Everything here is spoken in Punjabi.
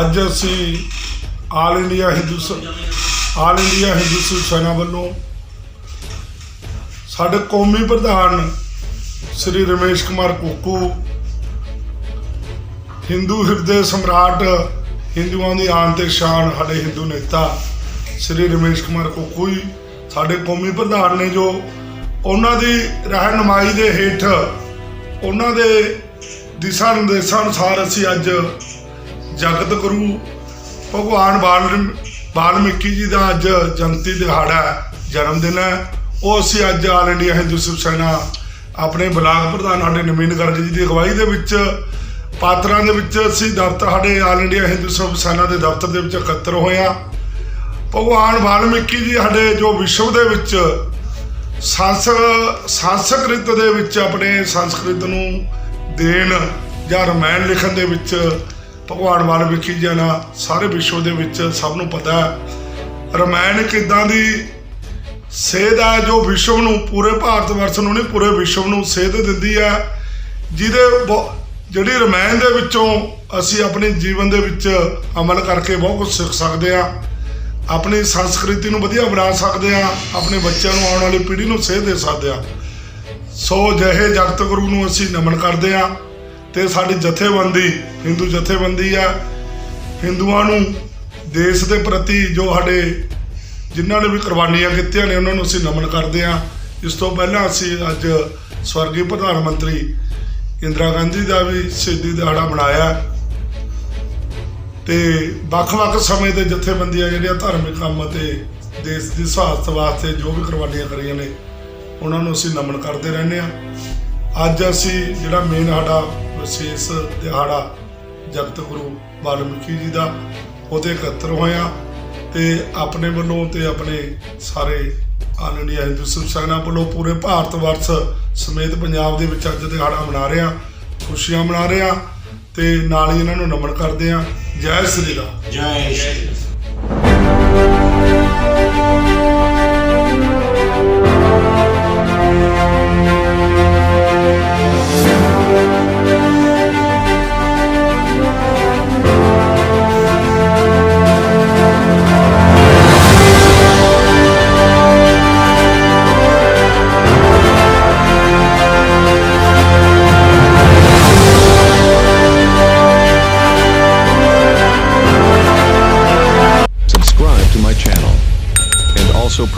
ਅੱਜ ਅਸੀਂ all India Hindu all India Hindu Sikh Sena ਵੱਲੋਂ ਸਾਡੇ ਕੌਮੀ ਪ੍ਰਧਾਨ ਸ੍ਰੀ ਰਮੇਸ਼ ਕੁਮਾਰ ਕੋਕੂ ਹਿੰਦੂ ਹਿਰਦੇ ਸਮਰਾਟ ਹਿੰਦੂਆਂ ਦੀ ਆਨ ਤੇ ਸ਼ਾਨ ਸਾਡੇ ਹਿੰਦੂ ਨੇਤਾ ਸ੍ਰੀ ਰਮੇਸ਼ ਕੁਮਾਰ ਕੋਕੂ ਜੀ, ਸਾਡੇ ਕੌਮੀ ਪ੍ਰਧਾਨ ਨੇ ਜੋ ਉਹਨਾਂ ਦੀ ਰਹਿਨਮਾਈ ਦੇ ਹੇਠ ਉਹਨਾਂ ਦੇ ਦਿਸ਼ਾ ਨਿਰਦੇਸ਼ਾਂ ਅਨੁਸਾਰ ਅਸੀਂ ਅੱਜ ਜਗਤ ਗੁਰੂ ਭਗਵਾਨ ਬਾਲ ਬਾਲਮੀਕੀ ਜੀ ਦਾ ਅੱਜ ਜਨਤੀ ਦਿਹਾੜਾ ਜਨਮ ਦਿਨ ਹੈ। ਉਹ ਅਸੀਂ ਅੱਜ ਆਲ ਇੰਡੀਆ ਹਿੰਦੂ ਸਿਵ ਸੈਨਾ ਆਪਣੇ ਬਲਾਕ ਪ੍ਰਧਾਨ ਸਾਡੇ ਨਵੀਨ ਗਰਗ ਜੀ ਦੀ ਅਗਵਾਈ ਦੇ ਵਿੱਚ, ਪਾਤਰਾਂ ਦੇ ਵਿੱਚ ਅਸੀਂ ਦਫ਼ਤਰ ਸਾਡੇ ਆਲ ਇੰਡੀਆ ਹਿੰਦੂ ਸਿਵ ਸੈਨਾ ਦੇ ਦਫ਼ਤਰ ਦੇ ਵਿੱਚ ਇਕੱਤਰ ਹੋਇਆ ਭਗਵਾਨ ਵਾਲਮੀਕੀ ਜੀ ਸਾਡੇ ਜੋ ਵਿਸ਼ਵ ਦੇ ਵਿੱਚ ਸੰਸ, ਸੰਸਕ੍ਰਿਤ ਦੇ ਵਿੱਚ ਆਪਣੇ ਸੰਸਕ੍ਰਿਤ ਨੂੰ ਦੇਣ ਜਾਂ ਰਮਾਇਣ ਲਿਖਣ ਦੇ ਵਿੱਚ ਭਗਵਾਨ ਵਾਲਮੀਕੀ ਜੀ ਨਾਲ ਸਾਰੇ ਵਿਸ਼ਵ ਦੇ ਵਿੱਚ ਸਭ ਨੂੰ ਪਤਾ ਹੈ। ਰਮਾਇਣ ਕਿਦਾਂ ਦੀ ਸੇਧ ਹੈ ਜੋ ਵਿਸ਼ਵ ਨੂੰ, ਪੂਰੇ ਭਾਰਤ ਵਰਸ਼ ਨੂੰ ਨਹੀਂ, ਪੂਰੇ ਵਿਸ਼ਵ ਨੂੰ ਸੇਧ ਦਿੰਦੀ ਹੈ। ਜਿਹਦੇ ਬਹੁ- ਜਿਹੜੀ ਰਮਾਇਣ ਦੇ ਵਿੱਚੋਂ ਅਸੀਂ ਆਪਣੇ ਜੀਵਨ ਦੇ ਵਿੱਚ ਅਮਲ ਕਰਕੇ ਬਹੁਤ ਕੁਝ ਸਿੱਖ ਸਕਦੇ ਹਾਂ। ਆਪਣੀ ਸੰਸਕ੍ਰਿਤੀ ਨੂੰ ਵਧੀਆ ਬਣਾ ਸਕਦੇ ਆ ਆਪਣੇ ਬੱਚਿਆਂ ਨੂੰ ਆਉਣ ਵਾਲੀ ਪੀੜ੍ਹੀ ਨੂੰ ਸੇਧ ਦੇ ਸਕਦੇ ਆ ਸੋ ਜਹੇ ਜਗਤ ਗੁਰੂ ਨੂੰ ਅਸੀਂ ਨਮਨ ਕਰਦੇ ਆ ਤੇ ਸਾਡੀ ਜਥੇਬੰਦੀ ਹਿੰਦੂ ਜਥੇਬੰਦੀ ਆ ਹਿੰਦੂਆਂ ਨੂੰ ਦੇਸ਼ ਦੇ ਪ੍ਰਤੀ ਜੋ ਸਾਡੇ ਜਿਨ੍ਹਾਂ ਨੇ ਵੀ ਕੁਰਬਾਨੀਆਂ ਕੀਤੀਆਂ ਨੇ, ਉਹਨਾਂ ਨੂੰ ਅਸੀਂ ਨਮਨ ਕਰਦੇ ਆ ਇਸ ਤੋਂ ਪਹਿਲਾਂ ਅਸੀਂ ਅੱਜ ਸਵਰਗੀ ਪ੍ਰਧਾਨ ਮੰਤਰੀ ਇੰਦਰਾ ਗਾਂਧੀ ਦਾ ਵੀ ਸ਼ਹੀਦੀ ਦਿਹਾੜਾ ਮਨਾਇਆ। ਤੇ ਵੱਖ-ਵੱਖ ਸਮੇਂ ਦੇ ਜਥੇਬੰਦੀਆਂ ਜਿਹੜੀਆਂ ਧਾਰਮਿਕ ਕੰਮ ਅਤੇ ਦੇਸ਼ ਦੀ ਸਹਾਇਤਾ ਵਾਸਤੇ ਜੋ ਵੀ ਕੁਰਬਾਨੀਆਂ ਕਰੀਆਂ ਨੇ, ਉਹਨਾਂ ਨੂੰ ਅਸੀਂ ਨਮਨ ਕਰਦੇ ਰਹਿੰਦੇ ਆ ਅੱਜ ਅਸੀਂ ਜਿਹੜਾ ਮੇਨ ਸਾਡਾ ਵਿਸ਼ੇਸ਼ ਦਿਹਾੜਾ ਜਗਤ ਗੁਰੂ ਵਾਲਮੀਕੀ ਜੀ ਦਾ, ਉਹਦੇ ਇਕੱਤਰ ਹੋਇਆ ਤੇ ਆਪਣੇ ਵੱਲੋਂ ਤੇ ਆਪਣੇ ਸਾਰੇ ਆਲ ਇੰਡੀਆ ਹਿੰਦੂ ਸਿੱਖ ਸੈਨਾ ਵੱਲੋਂ ਪੂਰੇ ਭਾਰਤ ਵਰਸ਼ ਸਮੇਤ ਪੰਜਾਬ ਦੇ ਵਿੱਚ ਅੱਜ ਦਿਹਾੜਾ ਮਨਾ ਰਹੇ ਆ ਖੁਸ਼ੀਆਂ ਮਨਾ ਰਹੇ ਆ ਤੇ ਨਾਲ ਹੀ ਇਹਨਾਂ ਨੂੰ ਨਮਨ ਕਰਦੇ ਆ ਜੈ ਸ੍ਰੀ ਰਾਮ। ਜੈ ਸ਼੍ਰੀ Subscribe also press